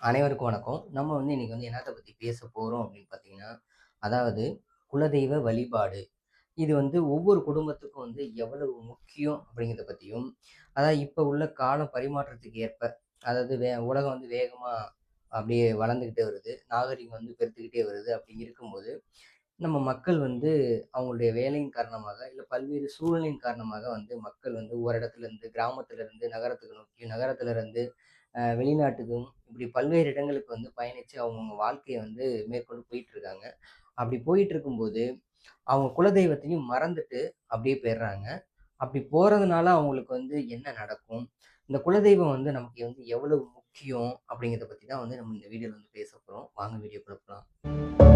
அனைவருக்கும் வணக்கம். நம்ம வந்து இன்னைக்கு வந்து என்னத்தை பற்றி பேச போகிறோம் அப்படின்னு பார்த்தீங்கன்னா அதாவது குலதெய்வ வழிபாடு. இது வந்து ஒவ்வொரு குடும்பத்துக்கும் வந்து எவ்வளவு முக்கியம் அப்படிங்கிறத பற்றியும் அதாவது இப்போ உள்ள காலம் பரிமாற்றத்துக்கு ஏற்ப அதாவது வே உலகம் வந்து வேகமாக அப்படியே வளர்ந்துக்கிட்டே வருது நாகரிகம் வந்து பெருத்துக்கிட்டே வருது அப்படி இருக்கும்போது நம்ம மக்கள் வந்து அவங்களுடைய வேலையின் காரணமாக இல்லை பல்வேறு சூழலின் காரணமாக வந்து மக்கள் வந்து ஒரு இடத்துல இருந்து கிராமத்துல இருந்து நகரத்துக்கு நோக்கி நகரத்துல இருந்து வெளிநாட்டுக்கும் இப்படி பல்வேறு இடங்களுக்கு வந்து பயணித்து அவங்கவுங்க வாழ்க்கையை வந்து மேற்கொண்டு போயிட்டுருக்காங்க. அப்படி போயிட்டு இருக்கும்போது அவங்க குலதெய்வத்தையும் மறந்துட்டு அப்படியே போயிடுறாங்க. அப்படி போகிறதுனால அவங்களுக்கு வந்து என்ன நடக்கும்? இந்த குலதெய்வம் வந்து நமக்கு வந்து எவ்வளவு முக்கியம் அப்படிங்கிறத பற்றி தான் வந்து நம்ம இந்த வீடியோவில் வந்து பேச போகிறோம் வாங்க வீடியோ கொடுக்கலாம்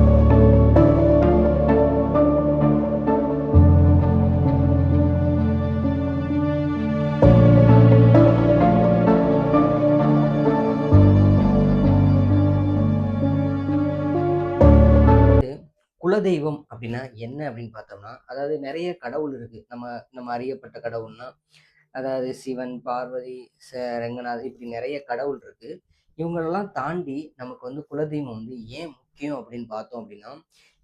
குலதெய்வம் அப்படின்னா என்ன அப்படின்னு பார்த்தோம்னா அதாவது நிறைய கடவுள் இருக்கு. நம்ம நம்ம அறியப்பட்ட கடவுள்னா அதாவது சிவன் பார்வதி ச ரங்கநாதர் இப்படி நிறைய கடவுள் இருக்கு. இவங்களெல்லாம் தாண்டி நமக்கு வந்து குலதெய்வம் வந்து ஏன் முக்கியம் அப்படின்னு பார்த்தோம் அப்படின்னா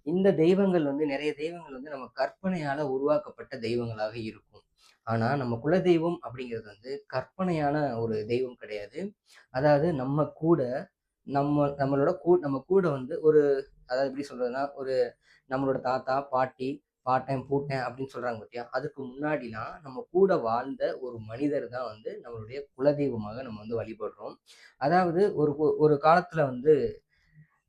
இந்த தெய்வங்கள் வந்து நிறைய தெய்வங்கள் வந்து நம்ம கற்பனையால உருவாக்கப்பட்ட தெய்வங்களாக இருக்கும். ஆனா நம்ம குலதெய்வம் அப்படிங்கிறது வந்து கற்பனையான ஒரு தெய்வம் கிடையாது. அதாவது நம்ம கூட நம்ம நம்மளோட கூ நம்ம கூட வந்து ஒரு அதாவது எப்படி சொல்கிறதுனா ஒரு நம்மளோட தாத்தா பாட்டி பாட்டேன் பூட்டேன் அப்படின்னு சொல்கிறாங்க பார்த்தியா அதுக்கு முன்னாடிலாம் நம்ம கூட வாழ்ந்த ஒரு மனிதர் தான் வந்து நம்மளுடைய குலதெய்வமாக நம்ம வந்து வழிபடுறோம். அதாவது ஒரு ஒரு காலத்தில் வந்து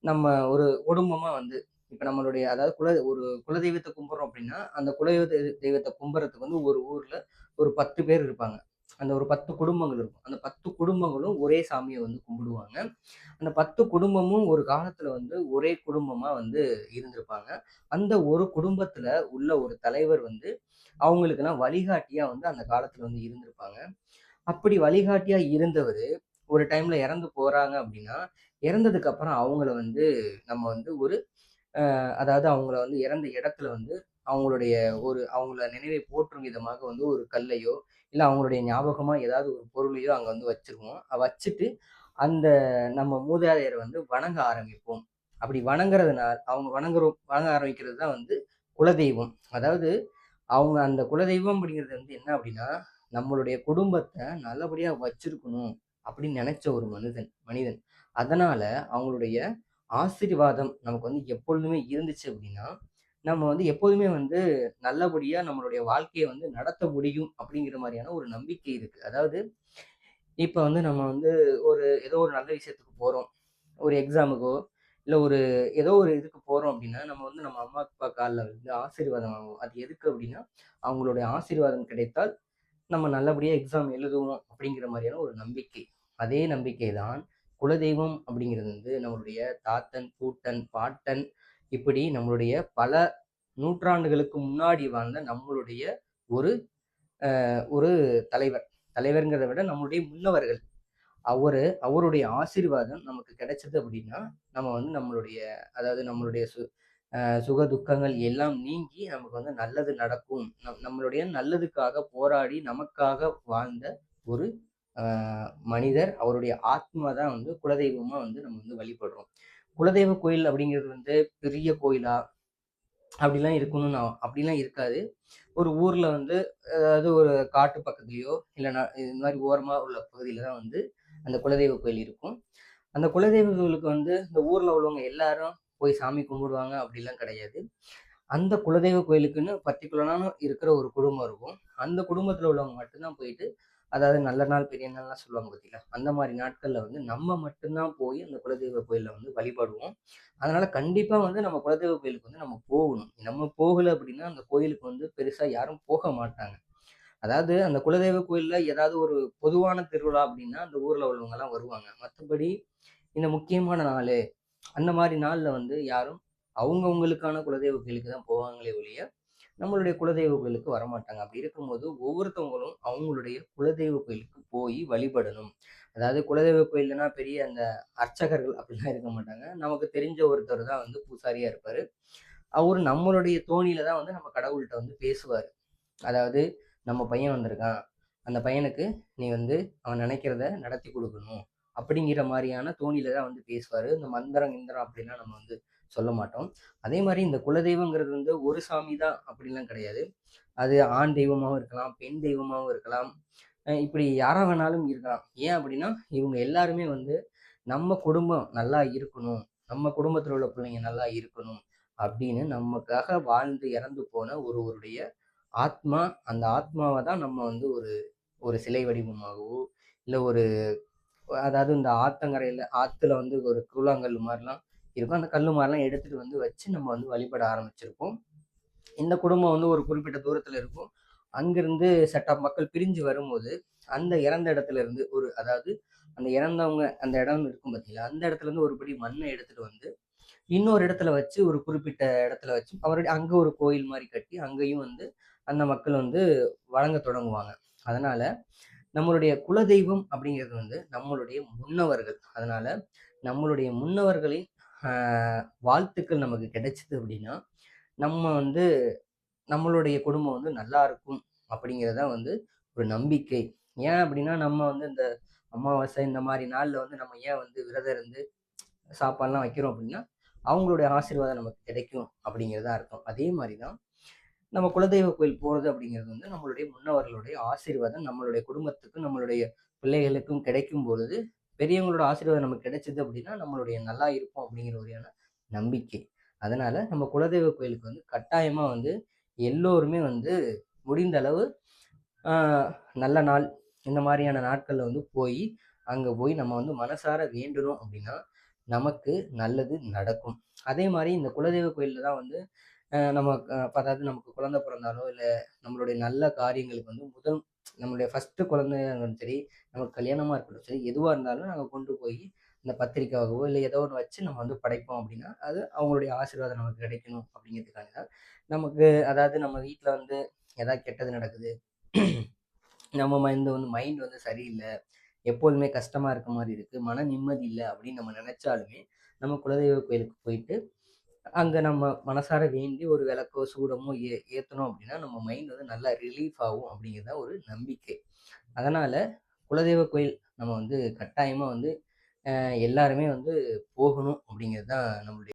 நம்ம ஒரு குடும்பமாக வந்து இப்போ நம்மளுடைய அதாவது குல ஒரு குலதெய்வத்தை கும்பிட்றோம் அப்படின்னா அந்த குலதெய்வ தெய்வத்தை கும்பிட்றதுக்கு வந்து ஒரு ஊரில் ஒரு பத்து பேர் இருப்பாங்க. அந்த ஒரு பத்து குடும்பங்கள் இருக்கும். அந்த பத்து குடும்பங்களும் ஒரே சாமியை வந்து கும்பிடுவாங்க. அந்த பத்து குடும்பமும் ஒரு காலத்துல வந்து ஒரே குடும்பமா வந்து இருந்திருப்பாங்க. அந்த ஒரு குடும்பத்துல உள்ள ஒரு தலைவர் வந்து அவங்களுக்கெல்லாம் வழிகாட்டியா வந்து அந்த காலத்துல வந்து இருந்திருப்பாங்க. அப்படி வழிகாட்டியா இருந்தவர் ஒரு டைம்ல இறந்து போறாங்க அப்படின்னா இறந்ததுக்கு அப்புறம் அவங்கள வந்து நம்ம வந்து ஒரு அதாவது அவங்கள வந்து இறந்த இடத்துல வந்து அவங்களுடைய ஒரு அவங்கள நினைவை போற்றும் விதமாக வந்து ஒரு கல்லையோ இல்லை அவங்களுடைய ஞாபகமாக ஏதாவது ஒரு பொருளையோ அங்கே வந்து வச்சுருவோம். வச்சுட்டு அந்த நம்ம மூதாதையரை வந்து வணங்க ஆரம்பிப்போம். அப்படி வணங்குறதுனால அவங்க வணங்குறோம் வணங்க ஆரம்பிக்கிறது தான் வந்து குலதெய்வம். அதாவது அவங்க அந்த குலதெய்வம் அப்படிங்கிறது வந்து என்ன அப்படின்னா நம்மளுடைய குடும்பத்தை நல்லபடியாக வச்சிருக்கணும் அப்படின்னு நினைச்ச ஒரு மனிதன் மனிதன். அதனால அவங்களுடைய ஆசீர்வாதம் நமக்கு வந்து எப்பொழுதுமே இருந்துச்சு அப்படின்னா நம்ம வந்து எப்போதுமே வந்து நல்லபடியாக நம்மளுடைய வாழ்க்கையை வந்து நடத்த முடியும் அப்படிங்கிற மாதிரியான ஒரு நம்பிக்கை இருக்குது அதாவது இப்போ வந்து நம்ம வந்து ஒரு ஏதோ ஒரு நல்ல விஷயத்துக்கு போகிறோம் ஒரு எக்ஸாமுக்கோ இல்லை ஒரு ஏதோ ஒரு இதுக்கு போகிறோம் அப்படின்னா நம்ம வந்து நம்ம அம்மா அப்பா காலில் வந்து ஆசீர்வாதம் வாங்குவோம். அது எதுக்கு அப்படின்னா அவங்களுடைய ஆசீர்வாதம் கிடைத்தால் நம்ம நல்லபடியாக எக்ஸாம் எழுதுவோம் அப்படிங்கிற மாதிரியான ஒரு நம்பிக்கை. அதே நம்பிக்கை தான் குலதெய்வம் அப்படிங்கிறது வந்து நம்மளுடைய தாத்தன் பூட்டன் பாட்டன் இப்படி நம்மளுடைய பல நூற்றாண்டுகளுக்கு முன்னாடி வாழ்ந்த நம்மளுடைய ஒரு ஒரு தலைவர். தலைவர்ங்கிறத விட நம்மளுடைய முன்னவர்கள். அவரு அவருடைய ஆசீர்வாதம் நமக்கு கிடைச்சது அப்படின்னா நம்ம வந்து நம்மளுடைய அதாவது நம்மளுடைய சு சுக துக்கங்கள் எல்லாம் நீங்கி நமக்கு வந்து நல்லது நடக்கும். நம் நம்மளுடைய நல்லதுக்காக போராடி நமக்காக வாழ்ந்த ஒரு மனிதர் அவருடைய ஆத்மா தான் வந்து குலதெய்வமாக வந்து நம்ம வந்து வழிபடுறோம். குலதெய்வ கோயில் அப்படிங்கிறது வந்து பெரிய கோயிலா? அப்படிலாம் இருக்கணும்னு அப்படிலாம் இருக்காது. ஒரு ஊர்ல வந்து அதாவது ஒரு காட்டு பக்கத்துலயோ இல்லைன்னா இந்த மாதிரி ஓரமா உள்ள பகுதியில தான் வந்து அந்த குலதெய்வ கோயில் இருக்கும். அந்த குலதெய்வ கோயிலுக்கு வந்து இந்த ஊர்ல உள்ளவங்க எல்லாரும் போய் சாமி கும்பிடுவாங்க அப்படிலாம் கிடையாது. அந்த குலதெய்வ கோயிலுக்குன்னு பர்டிகுலரான இருக்கிற ஒரு குடும்பம் இருக்கும். அந்த குடும்பத்தில் உள்ளவங்க மட்டும்தான் போயிட்டு அதாவது நல்ல நாள் பெரிய நாள்லாம் சொல்லுவாங்க பார்த்தீங்களா அந்த மாதிரி நாட்களில் வந்து நம்ம மட்டும்தான் போய் அந்த குலதெய்வ கோயிலில் வந்து வழிபடுவோம். அதனால கண்டிப்பாக வந்து நம்ம குலதெய்வ கோயிலுக்கு வந்து நம்ம போகணும். நம்ம போகலை அப்படின்னா அந்த கோயிலுக்கு வந்து பெருசாக யாரும் போக மாட்டாங்க. அதாவது அந்த குலதெய்வ கோயிலில் ஏதாவது ஒரு பொதுவான திருவிழா அப்படின்னா அந்த ஊரில் உள்ளவங்கலாம் வருவாங்க. மற்றபடி இந்த முக்கியமான நாள் அந்த மாதிரி நாளில் வந்து யாரும் அவங்கவுங்களுக்கான குலதெய்வ கோயிலுக்கு தான் போவாங்களே ஒழிய நம்மளுடைய குலதெய்வ கோயிலுக்கு வரமாட்டாங்க. அப்படி இருக்கும்போது ஒவ்வொருத்தவங்களும் அவங்களுடைய குலதெய்வ கோயிலுக்கு போய் வழிபடணும். அதாவது குலதெய்வ கோயில்னா பெரிய அந்த அர்ச்சகர்கள் அப்படிலாம் இருக்க மாட்டாங்க. நமக்கு தெரிஞ்ச ஒருத்தர் தான் வந்து பூசாரியா இருப்பாரு. அவர் நம்மளுடைய தோணியில தான் வந்து நம்ம கடவுள்கிட்ட வந்து பேசுவார். அதாவது நம்ம பையன் வந்திருக்கான். அந்த பையனுக்கு நீ வந்து அவன் நினைக்கிறத நடத்தி கொடுக்கணும். அப்படிங்கிற மாதிரியான தோணியில தான் வந்து பேசுவார். இந்த மந்திரம் கிந்திரம் அப்படிலாம் நம்ம வந்து சொல்ல மாட்டோம். அதே மாதிரி இந்த குலதெய்வங்கிறது வந்து ஒரு சாமி தான் அப்படிலாம் கிடையாது. அது ஆண் தெய்வமாகவும் இருக்கலாம் பெண் தெய்வமாகவும் இருக்கலாம். இப்படி யாராக வேணாலும் இருக்கலாம். ஏன் அப்படின்னா இவங்க எல்லாருமே வந்து நம்ம குடும்பம் நல்லா இருக்கணும். நம்ம குடும்பத்தில் உள்ள பிள்ளைங்க நல்லா இருக்கணும் அப்படின்னு நமக்காக வாழ்ந்து இறந்து போன ஒருவருடைய ஆத்மா அந்த ஆத்மாவை தான் நம்ம வந்து ஒரு ஒரு சிலை வடிவமாகவோ இல்லை ஒரு அதாவது இந்த ஆத்தங்கரையில் ஆற்றுல வந்து ஒரு கூழாங்கல் மாதிரிலாம் இருக்கும். அந்த கல் மாதிரிலாம் எடுத்துகிட்டு வந்து வச்சு நம்ம வந்து வழிபட ஆரம்பிச்சிருப்போம். இந்த குடும்பம் வந்து ஒரு குறிப்பிட்ட தூரத்தில் இருக்கும். அங்கிருந்து சட்ட மக்கள் பிரிஞ்சு வரும்போது அந்த இறந்த இடத்துல இருந்து ஒரு அதாவது அந்த இறந்தவங்க அந்த இடம் இருக்கும் பார்த்தீங்களா அந்த இடத்துல இருந்து ஒரு படி மண்ணை எடுத்துட்டு வந்து இன்னொரு இடத்துல வச்சு ஒரு குறிப்பிட்ட இடத்துல வச்சு அவருடைய அங்கே ஒரு கோயில் மாதிரி கட்டி அங்கேயும் வந்து அந்த மக்கள் வந்து வழங்க தொடங்குவாங்க. அதனால நம்மளுடைய குலதெய்வம் அப்படிங்கிறது வந்து நம்மளுடைய முன்னவர்கள். அதனால நம்மளுடைய முன்னவர்களின் வாழ்த்துக்கள் நமக்கு கிடைச்சிது அப்படின்னா நம்ம வந்து நம்மளுடைய குடும்பம் வந்து நல்லா இருக்கும் அப்படிங்கிறத வந்து ஒரு நம்பிக்கை. ஏன் அப்படின்னா நம்ம வந்து இந்த அமாவாசை இந்த மாதிரி நாளில் வந்து நம்ம ஏன் வந்து விரதம் இருந்து சாப்பாடுலாம் வைக்கிறோம் அப்படின்னா அவங்களுடைய ஆசீர்வாதம் நமக்கு கிடைக்கும் அப்படிங்கிறதா அர்த்தம். அதே மாதிரி தான் நம்ம குலதெய்வ கோயில் போகிறது அப்படிங்கிறது வந்து நம்மளுடைய முன்னவர்களுடைய ஆசீர்வாதம் நம்மளுடைய குடும்பத்துக்கும் நம்மளுடைய பிள்ளைகளுக்கும் கிடைக்கும் பொழுது பெரியவங்களோட ஆசீர்வாதம் நமக்கு கிடைச்சிது அப்படின்னா நம்மளுடைய நல்லா இருக்கும் அப்படிங்கிற ஒரியான நம்பிக்கை. அதனால நம்ம குலதெய்வ கோயிலுக்கு வந்து கட்டாயமாக வந்து எல்லோருமே வந்து முடிந்த அளவு நல்ல நாள் இந்த மாதிரியான நாட்களில் வந்து போய் அங்கே போய் நம்ம வந்து மனசார வேண்டுறோம் அப்படின்னா நமக்கு நல்லது நடக்கும். அதே மாதிரி இந்த குலதெய்வ கோயிலில் தான் வந்து நம்ம அதாவது நமக்கு குழந்தை பிறந்தாலோ இல்லை நம்மளுடைய நல்ல காரியங்களுக்கு வந்து முதல் நம்மளுடைய ஃபஸ்ட்டு குழந்தையாக இருந்தாலும் சரி நமக்கு கல்யாணமாக இருக்கட்டும் சரி எதுவாக இருந்தாலும் நாங்கள் கொண்டு போய் இந்த பத்திரிக்கையாகவோ இல்லை ஏதோ ஒன்று வச்சு நம்ம வந்து படைப்போம் அப்படின்னா அது அவங்களுடைய ஆசீர்வாதம் நமக்கு கிடைக்கணும் அப்படிங்கிறதுக்காக தான். நமக்கு அதாவது நம்ம வீட்டில் வந்து எதாவது கெட்டது நடக்குது நம்ம மைண்ட் வந்து மைண்ட் வந்து சரியில்லை எப்போதுமே கஷ்டமாக இருக்க மாதிரி இருக்குது மன நிம்மதி இல்லை அப்படின்னு நம்ம நினச்சாலுமே நம்ம குலதெய்வ கோயிலுக்கு போயிட்டு அங்கே நம்ம மனசார வேண்டி ஒரு விளக்கோ சூடமோ ஏ ஏற்றணும் அப்படின்னா நம்ம மைண்ட் வந்து நல்லா ரிலீஃப் ஆகும் அப்படிங்கிறது ஒரு நம்பிக்கை. அதனால் குலதெய்வ கோயில் நம்ம வந்து கட்டாயமாக வந்து எல்லாருமே வந்து போகணும் அப்படிங்கிறது தான் நம்மளுடைய